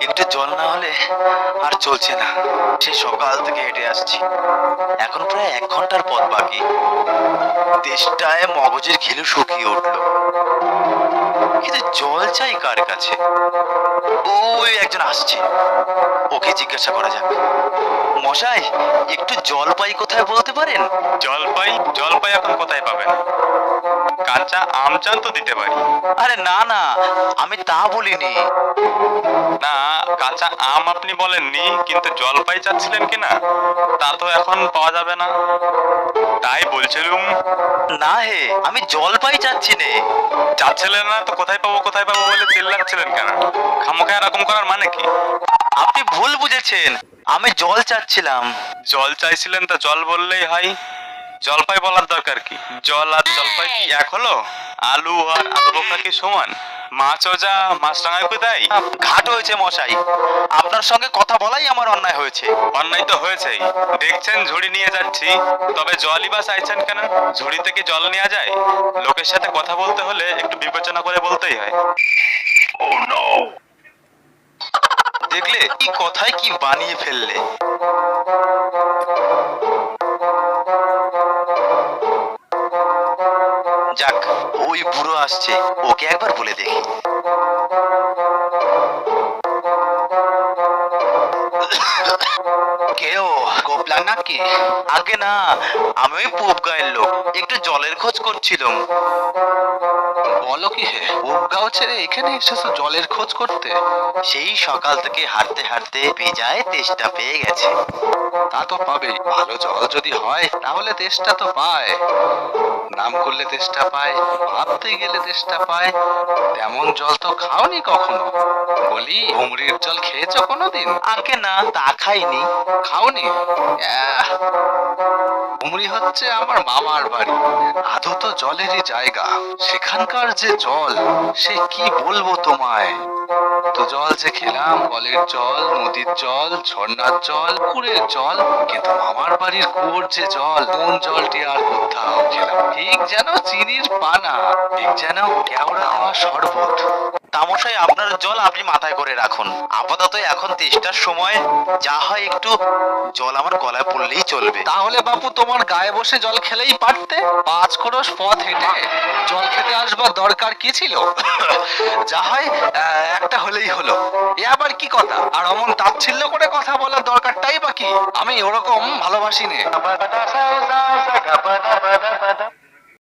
একটু জল না হলে আর চলছে না। সে সকাল থেকে হেঁটে আসছি। এখন প্রায় এক ঘণ্টার পথ বাকি। তেষ্টায় মগজের ঘিলু শুকিয়ে উঠল। কিন্তু জল চাই কার কাছে? ওই একজন আসছে। ওকে জিজ্ঞাসা করা যাক। মশাই, একটু জল পাই কোথায় বলতে পারেন? জলপাই? জলপাই এখন কোথায় পাবেন? কাঁচা আম চান তো দিতে পারি। আরে না না আমি তা বলিনি। না কাঁচা আম আপনি বলেননি কিন্তু জলপাই চাচ্ছিলেন তা তো এখন পাওয়া যাবে না। তাই বলছিলুম। না হে আমি জল পাই চাচ্ছি নে। চাচ্ছিলেন না তো কোথায় পাবো কোথায় পাবো বলে চিল্লাচ্ছিলেন কেন? খামোখা এরকম করার মানে কি? আপনি ভুল বুঝেছেন আমি জল চাচ্ছিলাম। জল চাইছিলেন তো জল বললেই হয়। জলপাই বলার দরকার কি? জল আর জলপাই কি এক হলো? আলু আর আলু বোখরা কি সমান? মাছও যা মাছ টাঙায় কোথায় ঘাট হয়েছে মশাই। আপনার সঙ্গে কথা বলাই আমার অন্যায় হয়েছে। অন্যায় তো হয়েছেই। দেখছেন ঝুড়ি নিয়ে যাচ্ছি। তবে জলই বা চাইছেন কেন? ঝুড়ি থেকে জল নেওয়া যায়? লোকের সাথে কথা বলতে হলে একটু বিবেচনা করে বলতেই হয়। দেখলে কি কথায় কি বানিয়ে ফেললে? যাক, ওই বুড়ো আসছে, ওকে একবার বলে দেখি। আগে না, আমি ওই পুব গায়ের লোক, একটু জলের খোঁজ করছিলাম। বলো কি হে উপগাঁও ছেড়ে এখানে এসেছ জলের খোঁজ করতে? সেই সকাল থেকে হাঁটতে হাঁটতে বেজায় তেষ্টা পেয়ে গেছে। তা তো পাবেই ভালো জল যদি হয় তাহলে তেষ্টা তো পায়। নাম করলে তেষ্টা পায় ভাবতে গেলে তেষ্টা পায়। তেমন জল তো খাওনি কখনো। বলি হুমড়ির জল খেয়েছো কোনোদিন? আগে না তা খাইনি। খাওনি? হুমড়ি হচ্ছে আমার মামার বাড়ি। আদৌ তো জলেরই জায়গা। সেখানকার যে জল সে কি বলব তোমায়? তো জল যে খেলাম, কলের জল, নদীর জল, ঝর্ণার জল, পুকুরের জল, কিন্তু মামার বাড়ির কুয়োর যে জল, কোন জলটি আর কোথাও খেলাম? ঠিক যেন চিনির পানা, ঠিক যেন কেওড়া দেওয়া শরবত। তামশাই, আপনার জল আপনি মাথায় করে রাখুন। আপাতত এখন তেষ্টার সময়, যা হয় একটু জল আমার গলায় পড়লেই চলবে। তাহলে বাপু, তোমার গায়ে বসে জল খেলেই পারতে? পাঁচ ক্রোশ পথ হেঁটে জল খেতে আসবার দরকার কি ছিল? যা হয় একটা হলেই হলো। এ আবার কি কথা? আর অমন তাচ্ছিল্য করে কথা বলার দরকারটাই বা কি? আমি ওরকম ভালোবাসি নে